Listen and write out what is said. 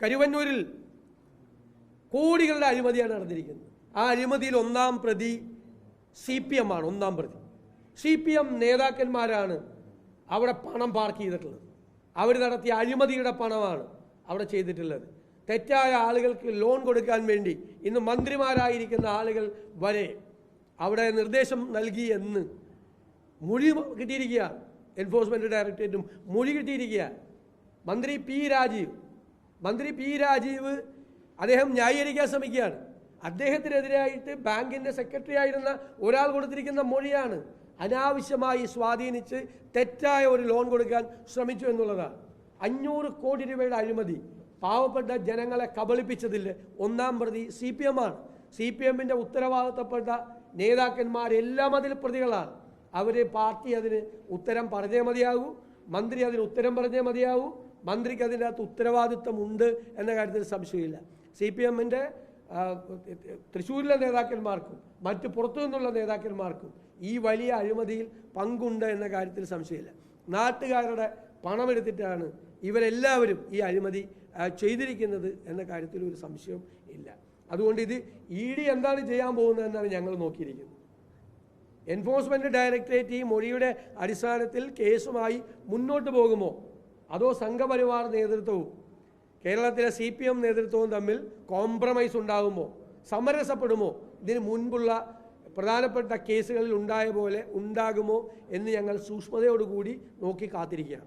കരുവന്നൂരിൽ കോടികളുടെ അഴിമതിയാണ് നടന്നിരിക്കുന്നത്. ആ അഴിമതിയിൽ ഒന്നാം പ്രതി സി പി എം ആണ് ഒന്നാം പ്രതി. സി പി എം നേതാക്കന്മാരാണ് അവിടെ പണം പാർക്ക് ചെയ്തിട്ടുള്ളത്. അവർ നടത്തിയ അഴിമതിയുടെ പണമാണ് അവിടെ ചെയ്തിട്ടുള്ളത്. തെറ്റായ ആളുകൾക്ക് ലോൺ കൊടുക്കാൻ വേണ്ടി ഇന്ന് മന്ത്രിമാരായിരിക്കുന്ന ആളുകൾ വരെ അവിടെ നിർദ്ദേശം നൽകി എന്ന് മൊഴി കിട്ടിയിരിക്കുക എൻഫോഴ്സ്മെന്റ് ഡയറക്ടറേറ്റും മൊഴി കിട്ടിയിരിക്കുക മന്ത്രി പി രാജീവ് മന്ത്രി പി രാജീവ് അദ്ദേഹം ന്യായീകരിക്കാൻ ശ്രമിക്കുകയാണ്. അദ്ദേഹത്തിനെതിരായിട്ട് ബാങ്കിന്റെ സെക്രട്ടറി ആയിരുന്ന ഒരാൾ കൊടുത്തിരിക്കുന്ന മൊഴിയാണ് അനാവശ്യമായി സ്വാധീനിച്ച് തെറ്റായ ഒരു ലോൺ കൊടുക്കാൻ ശ്രമിച്ചു എന്നുള്ളതാണ്. അഞ്ഞൂറ് കോടി രൂപയുടെ അഴിമതി പാവപ്പെട്ട ജനങ്ങളെ കബളിപ്പിച്ചതിൽ ഒന്നാം പ്രതി സി പി എം ആണ്. സി പി എമ്മിന്റെ ഉത്തരവാദിത്തപ്പെട്ട നേതാക്കന്മാരെല്ലാം അതിൽ പ്രതികളാണ്. അവർ പാർട്ടി അതിന് ഉത്തരം പറഞ്ഞേ മതിയാകൂ. മന്ത്രി അതിന് ഉത്തരം പറഞ്ഞേ മതിയാകൂ. മന്ത്രിക്ക് അതിന്റെ അകത്ത് ഉത്തരവാദിത്വമുണ്ട് എന്ന കാര്യത്തിൽ സംശയമില്ല. സി പി എമ്മിന്റെ തൃശ്ശൂരിലെ നേതാക്കന്മാർക്കും മറ്റ് പുറത്തു നിന്നുള്ള നേതാക്കന്മാർക്കും ഈ വലിയ അഴിമതിയിൽ പങ്കുണ്ട് എന്ന കാര്യത്തിൽ സംശയമില്ല. നാട്ടുകാരുടെ പണമെടുത്തിട്ടാണ് ഇവരെല്ലാവരും ഈ അഴിമതി ചെയ്തിരിക്കുന്നത് എന്ന കാര്യത്തിൽ ഒരു സംശയം ഇല്ല. അതുകൊണ്ട് ഇത് ഇ ഡി എന്താണ് ചെയ്യാൻ പോകുന്നതെന്നാണ് ഞങ്ങൾ നോക്കിയിരിക്കുന്നത്. എൻഫോഴ്സ്മെന്റ് ഡയറക്ടറേറ്റ് ഈ മൊഴിയുടെ അടിസ്ഥാനത്തിൽ കേസുമായി മുന്നോട്ട് പോകുമോ? അതോ സംഘപരിവാർ നേതൃത്വവും കേരളത്തിലെ സി പി എം നേതൃത്വവും തമ്മിൽ കോംപ്രമൈസ് ഉണ്ടാകുമോ സമരസപ്പെടുമോ? ഇതിന് മുൻപുള്ള പ്രധാനപ്പെട്ട കേസുകളിൽ ഉണ്ടായ പോലെ ഉണ്ടാകുമോ എന്ന് ഞങ്ങൾ സൂക്ഷ്മതയോടുകൂടി നോക്കി കാത്തിരിക്കുകയാണ്.